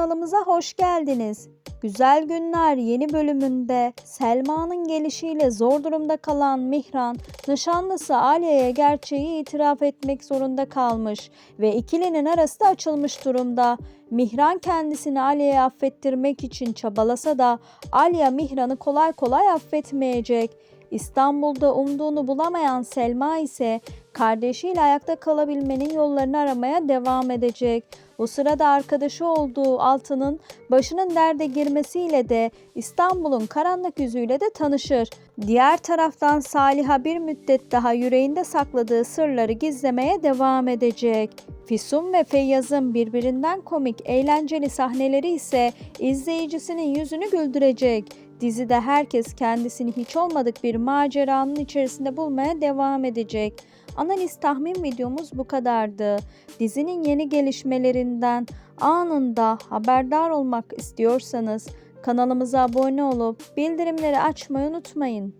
kanalımıza hoş geldiniz. Güzel Günler yeni bölümünde Selma'nın gelişiyle zor durumda kalan Mihran, nişanlısı Alya'ya gerçeği itiraf etmek zorunda kalmış ve ikilinin arası da açılmış durumda. Mihran kendisini Alya'ya affettirmek için çabalasa da Alya Mihran'ı kolay kolay affetmeyecek. İstanbul'da umduğunu bulamayan Selma ise kardeşiyle ayakta kalabilmenin yollarını aramaya devam edecek. Bu sırada arkadaşı olduğu Altın'ın başının derde girmesiyle de İstanbul'un karanlık yüzüyle de tanışır. Diğer taraftan Saliha bir müddet daha yüreğinde sakladığı sırları gizlemeye devam edecek. Füsun ve Feyyaz'ın birbirinden komik, eğlenceli sahneleri ise izleyicisinin yüzünü güldürecek. Dizide herkes kendisini hiç olmadık bir maceranın içerisinde bulmaya devam edecek. Analiz tahmin videomuz bu kadardı. Dizinin yeni gelişmelerinden anında haberdar olmak istiyorsanız kanalımıza abone olup bildirimleri açmayı unutmayın.